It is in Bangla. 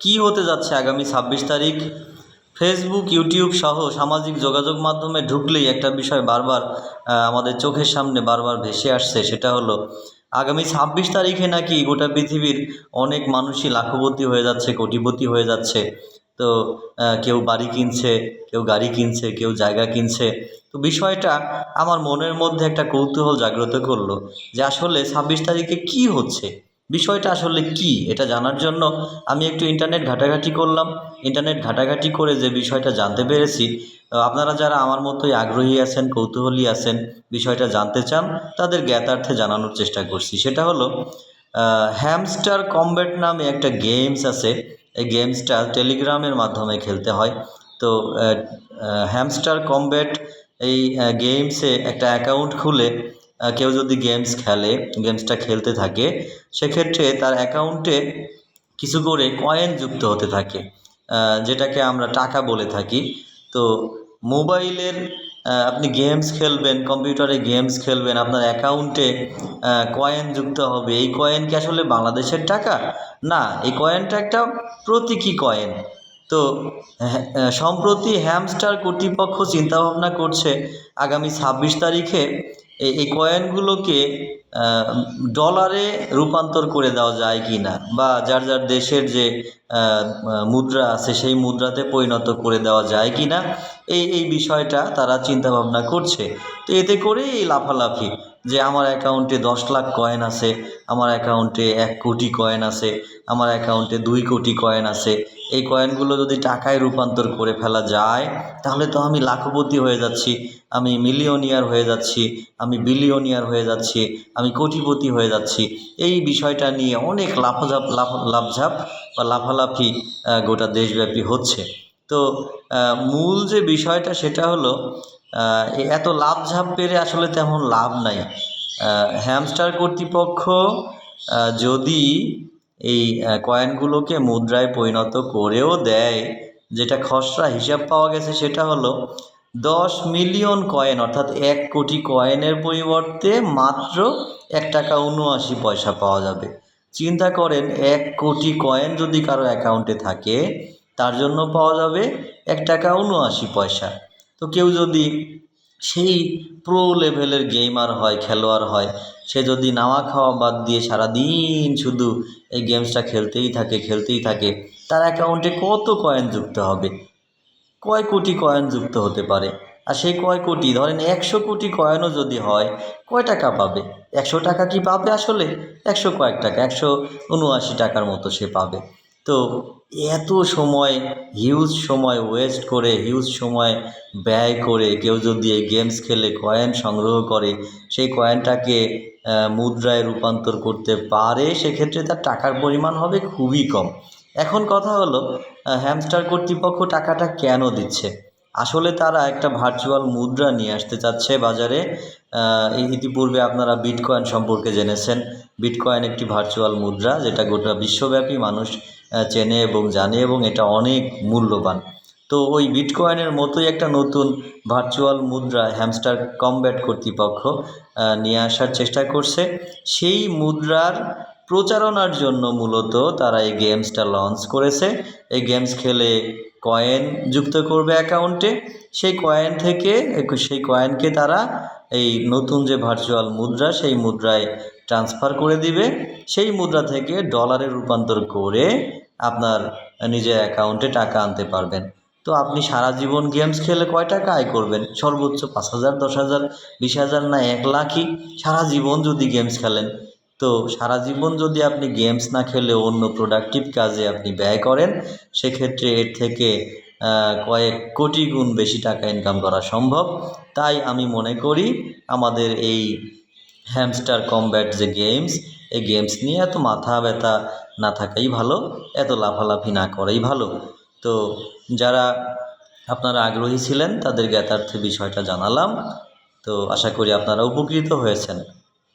কি হতে যাচ্ছে আগামী ছাব্বিশ তারিখ? ফেসবুক ইউটিউব সহ সামাজিক যোগাযোগ মাধ্যমে ঢুকলেই একটা বিষয় বারবার আমাদের চোখের সামনে বারবার ভেসে আসছে, সেটা হলো, আগামী ছাব্বিশ তারিখে নাকি গোটা পৃথিবীর অনেক মানুষই লাখপতি হয়ে যাচ্ছে, কোটিপতি হয়ে যাচ্ছে। তো কেউ বাড়ি কিনছে, কেউ গাড়ি কিনছে, কেউ জায়গা কিনছে। তো বিষয়টা আমার মনের মধ্যে একটা কৌতূহল জাগ্রত করল যে আসলে ছাব্বিশ তারিখে কি হচ্ছে? বিষয়টা আসলে কি, এটা জানার জন্য আমি একটু ইন্টারনেট ঘাটাঘাটি করলাম। ইন্টারনেট ঘাটাঘাটি করে যে বিষয়টা জানতে পেরেছি আপনারা যারা আমার মতোই আগ্রহী আছেন, কৌতূহলী আছেন, বিষয়টা জানতে চান, তাদের জ্ঞাতার্থে জানানোর চেষ্টা করছি। সেটা হলো হ্যামস্টার কমব্যাট নামে একটা গেমস আছে। এই গেমসটা টেলিগ্রামের মাধ্যমে খেলতে হয়। তো হ্যামস্টার কমব্যাট এই গেমসে একটা অ্যাকাউন্ট খুলে কেউ যদি গেমস খেলে গেমসটা খেলতে থাকে সেক্ষেত্রে তার অ্যাকাউন্টে কিছু করে কয়েন যুক্ত হতে থাকে যেটাকে আমরা টাকা বলে থাকি। তো মোবাইলের আপনি গেমস খেলবেন কম্পিউটারে গেমস খেলবেন আপনার অ্যাকাউন্টে কয়েন যুক্ত হবে। এই কয়েন কি আসলে বাংলাদেশের টাকা? না এই কয়েনটা একটা প্রতীকী কয়েন তো হ্যাঁ, সম্প্রতি হ্যামস্টার কর্তৃপক্ষ চিন্তাভাবনা করছে আগামী ছাব্বিশ তারিখে এই কয়েনগুলোকে ডলারে রূপান্তর করে দেওয়া যায় কি না বা যার যার দেশের যে মুদ্রা আছে সেই মুদ্রাতে পরিণত করে দেওয়া যায় কি না এই এই বিষয়টা তারা চিন্তা ভাবনা করছে। তো এতে করেই এই লাফালাফি। যে আমার অ্যাকাউন্টে দশ লাখ কয়েন আছে, আমার অ্যাকাউন্টে এক কোটি কয়েন আছে, আমার অ্যাকাউন্টে দুই কোটি কয়েন আছে, এই কয়েনগুলো যদি টাকায় রূপান্তর করে ফেলা যায়, তাহলে তো আমি লাখপতি হয়ে যাচ্ছি, আমি মিলিয়নিয়ার হয়ে যাচ্ছি, আমি বিলিয়নিয়ার হয়ে যাচ্ছি, আমি কোটিপতি হয়ে যাচ্ছি। এই বিষয়টা নিয়ে অনেক লাফাঝাপ, লাফ, লাফঝাপ বা লাফালাফি গোটা দেশব্যাপী হচ্ছে। তো মূল যে বিষয়টা সেটা হলো এত লাভঝাপ পেরে আসলে তেমন লাভ নাই। হ্যামস্টার কর্তৃপক্ষ যদি এই কয়েনগুলোকে মুদ্রায় পরিণত করেও দেয়, যেটা খসড়া হিসাব পাওয়া গেছে সেটা হলো দশ মিলিয়ন কয়েন অর্থাৎ এক কোটি কয়েনের পরিবর্তে মাত্র এক টাকা উনআশি পয়সা পাওয়া যাবে। চিন্তা করেন, এক কোটি কয়েন যদি কারও অ্যাকাউন্টে থাকে, তার জন্য পাওয়া যাবে এক টাকা উনআশি পয়সা। তো কেউ যদি সেই প্রো লেভেলের গেমার হয়, খেলোয়াড় হয়, সে যদি নাওয়া খাওয়া বাদ দিয়ে সারাদিন শুধু এই গেমসটা খেলতেই থাকে খেলতেই থাকে, তার অ্যাকাউন্টে কত কয়েন যুক্ত হবে? কয় কোটি কয়েন যুক্ত হতে পারে? আর সেই কয় কোটি, ধরেন একশো কোটি কয়েনও যদি হয়, কয় টাকা পাবে? একশো টাকা কি পাবে আসলে? একশো কয়েক টাকা, একশো উনআশি টাকার মতো সে পাবে। তো এত সময় হিউজ সময় ওয়েস্ট করে হিউজ সময় ব্যয় করে, কেউ যদি এই গেমস খেলে কয়েন সংগ্রহ করে, সেই কয়েনটাকে মুদ্রায় রূপান্তর করতে পারে, সেক্ষেত্রে তার টাকার পরিমাণ হবে খুবই কম। এখন কথা হলো হ্যামস্টার কর্তৃপক্ষ টাকাটা কেন দিচ্ছে? আসলে তারা একটা ভার্চুয়াল মুদ্রা নিয়ে আসতে চাচ্ছে বাজারে। ইতিপূর্বে আপনারা বিটকয়েন সম্পর্কে জেনেছেন। বিটকয়েন একটি ভার্চুয়াল মুদ্রা যেটা গোটা বিশ্বব্যাপী মানুষ চেনে এবং জানে এবং এটা অনেক মূল্যবান। তো ওই বিটকয়েনের মতোই একটা নতুন ভার্চুয়াল মুদ্রা হ্যামস্টার কমব্যাট কর্তৃপক্ষ নিয়ে আসার চেষ্টা করছে। সেই মুদ্রার প্রচারণার জন্য মূলত তারা এই গেমসটা লঞ্চ করেছে। এই গেমস খেলে কয়েন যুক্ত করবে অ্যাকাউন্টে সেই কয়েন থেকে, সেই কয়েনকে তারা এই নতুন যে ভার্চুয়াল মুদ্রা, সেই মুদ্রায় ট্রান্সফার করে দিবে। সেই মুদ্রা থেকে ডলারে রূপান্তর করে আপনার নিজের অ্যাকাউন্টে টাকা আনতে পারবেন। তো আপনি সারা জীবন গেমস খেলে কয় টাকা আয় করবেন? সর্বোচ্চ পাঁচ হাজার, দশ হাজার, বিশ হাজার না এক লাখই। সারা জীবন যদি গেমস খেলেন তো সারা জীবন যদি আপনি গেমস না খেলে অন্য প্রোডাক্টিভ কাজে আপনি ব্যয় করেন, সেক্ষেত্রে এর থেকে কয়েক কোটি গুণ বেশি টাকা ইনকাম করা সম্ভব। তাই আমি মনে করি আমাদের এই হ্যামস্টার কমব্যাট যে গেমস এই গেমস নিয়ে এত মাথা ব্যথা না থাকাই ভালো, এত লাফালাফি না করাই ভালো। তো যারা আপনারা আগ্রহী ছিলেন, তাদের জ্ঞাতার্থে বিষয়টা জানালাম। তো আশা করি আপনারা উপকৃত হয়েছেন।